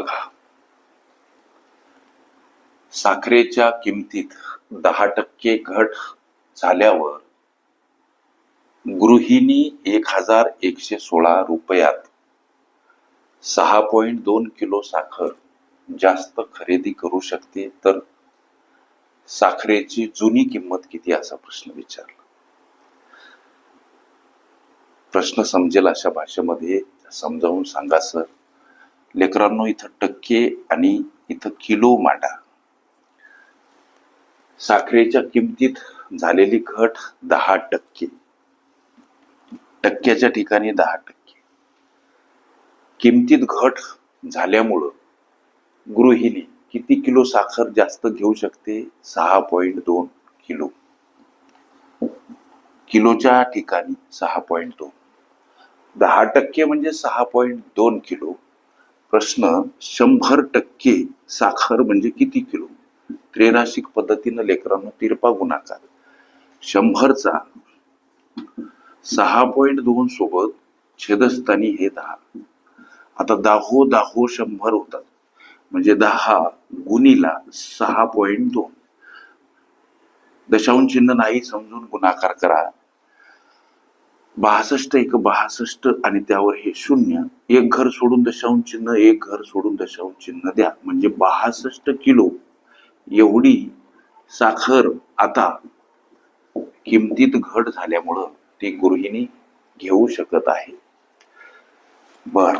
बघा. साखरेच्या किमतीत दहा टक्के घट झाल्यावर गृहिणी एक हजार एकशे सोळा रुपयात सहा पॉइंट दोन किलो साखर जास्त खरेदी करू शकते. तर साखरेची जुनी किंमत किती? असा प्रश्न विचारला. प्रश्न समजेल अशा भाषेमध्ये. समजावून सांगा सर. लेकरांनो इथं टक्के आणि इथं किलो मांडा. साखरेच्या किमतीत झालेली घट दहा टक्के. टक्क्याच्या ठिकाणी दहा टक्के. किमतीत घट झाल्यामुळं गृहिणी किती किलो साखर जास्त घेऊ शकते? सहा पॉइंट दोन किलो. किलोच्या ठिकाणी सहा पॉइंट दोन. दहा टक्के म्हणजे सहा पॉइंट दोन किलो. प्रश्न शंभर टक्के साखर म्हणजे किती किलो? त्रेराशिक पद्धतीनं लेकरांनो तिरपा गुणाकार. शंभरचा सहा पॉइंट दोन सोबत छेदस्थानी हे दहा. आता दाहो दाहो शंभर होतात. म्हणजे दहा गुणीला सहा पॉइंट दोन. दशांश चिन्ह नाही समजून गुणाकार करा. बासष्ट एक बहासष्ट आणि त्यावर हे शून्य. एक घर सोडून दशांश चिन्ह एक घर सोडून दशांश चिन्ह द्या. म्हणजे बहासष्ट किलो. एवढी साखर आता किमतीत घट झाल्यामुळं ती गृहिणी घेऊ शकत आहे. बर.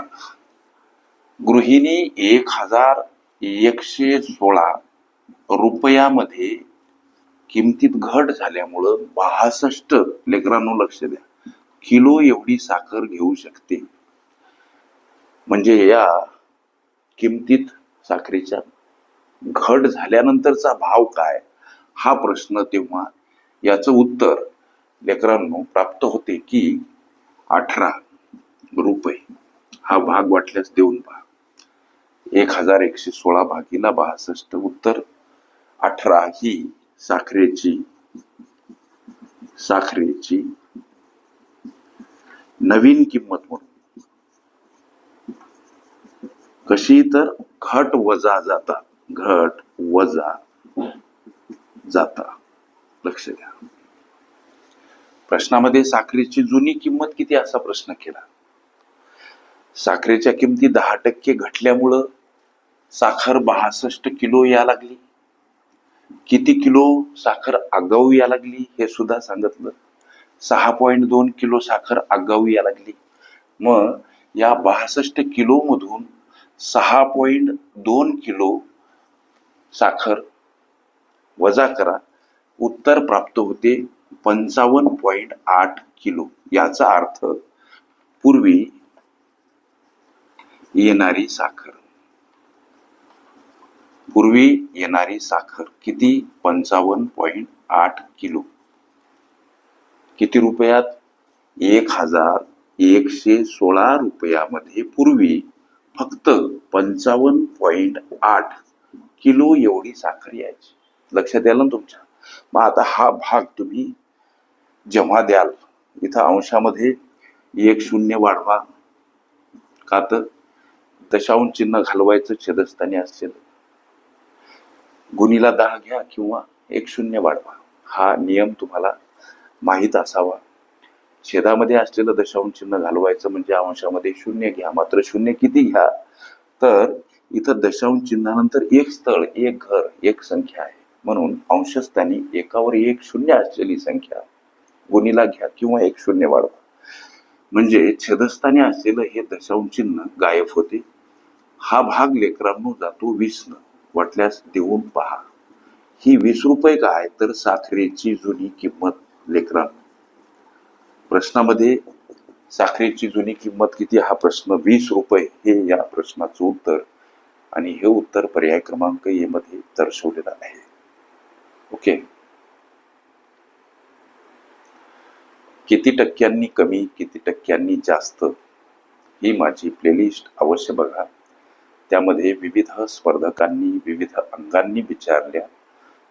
गृहिणी एक हजार एकशे सोळा रुपयामध्ये किमतीत घट झाल्यामुळं बहासष्ट लेकरांनो लक्ष द्या. किलो एवढी साखर घेऊ शकते. म्हणजे या किमतीत साखरेच्या घट झाल्यानंतरचा भाव काय? हा प्रश्न तेव्हा याचं उत्तर लेकरांनो प्राप्त होते की अठरा रुपये हा भाग वाटल्यास देऊन पहा. एक हजार एकशे सोळा भागीला बासष्ट उत्तर अठरा ही साखरेची साखरेची नवीन किंमत म्हणून. कशी तर घट वजा जाता घट वजा जाता. लक्ष द्या. प्रश्नामध्ये साखरेची जुनी किंमत किती असा प्रश्न केला? साखरेच्या किमती दहा टक्के घटल्यामुळं साखर बासष्ट किलो या लागली. किती किलो साखर आगाऊ या लागली हे सुद्धा सांगितलं. सहा पॉईंट दोन किलो साखर आगाऊ या लागली. मग या बासष्ट किलोमधून सहा पॉईंट दोन किलो साखर वजा करा. उत्तर प्राप्त होते पंचावन्न पॉईंट आठ किलो. याचा अर्थ पूर्वी येणारी साखर. पूर्वी येणारी साखर किती? पंचावन्न पॉईंट आठ किलो. किती रुपयात? एक हजार एकशे सोळा रुपयामध्ये पूर्वी फक्त पंचावन्न पॉईंट आठ किलो एवढी साखर यायची. लक्षात यायला ना तुमच्या? मग आता हा भाग तुम्ही जेव्हा द्याल इथं अंशामध्ये एक शून्य वाढवा. का तर? दशांश चिन्ह घालवायचं छेदस्थानी असेल. गुणीला दहा घ्या किंवा एक शून्य वाढवा. हा नियम तुम्हाला माहीत असावा. छेदामध्ये असलेलं दशांश चिन्ह घालवायचं म्हणजे अंशामध्ये शून्य घ्या मात्र शून्य किती घ्या? तर इथं दशांश चिन्हानंतर एक स्थळ एक घर एक संख्या आहे. म्हणून अंशस्थानी एकावर एक शून्य असलेली संख्या गुणीला घ्या किंवा एक शून्य वाढवा. म्हणजे छेदस्थानी असलेलं हे दशांश चिन्ह गायब होते. हा भाग लेकरांनो जातो वीस वाटल्यास देऊन पहा. ही वीस रुपये काय? तर साखरेची जुनी किंमत लेकरांनो प्रश्नामध्ये साखरेची जुनी किंमत किती हा प्रश्न वीस रुपये हे या प्रश्नाचं उत्तर. आणि हे उत्तर पर्याय क्रमांक ए मध्ये दर्शवलेला आहे. ओके? किती टक्क्यांनी कमी किती टक्क्यांनी जास्त? ही माझी प्लेलिस्ट अवश्य बघा. त्यामध्ये विविध स्पर्धकांनी विविध अंगांनी विचारल्या.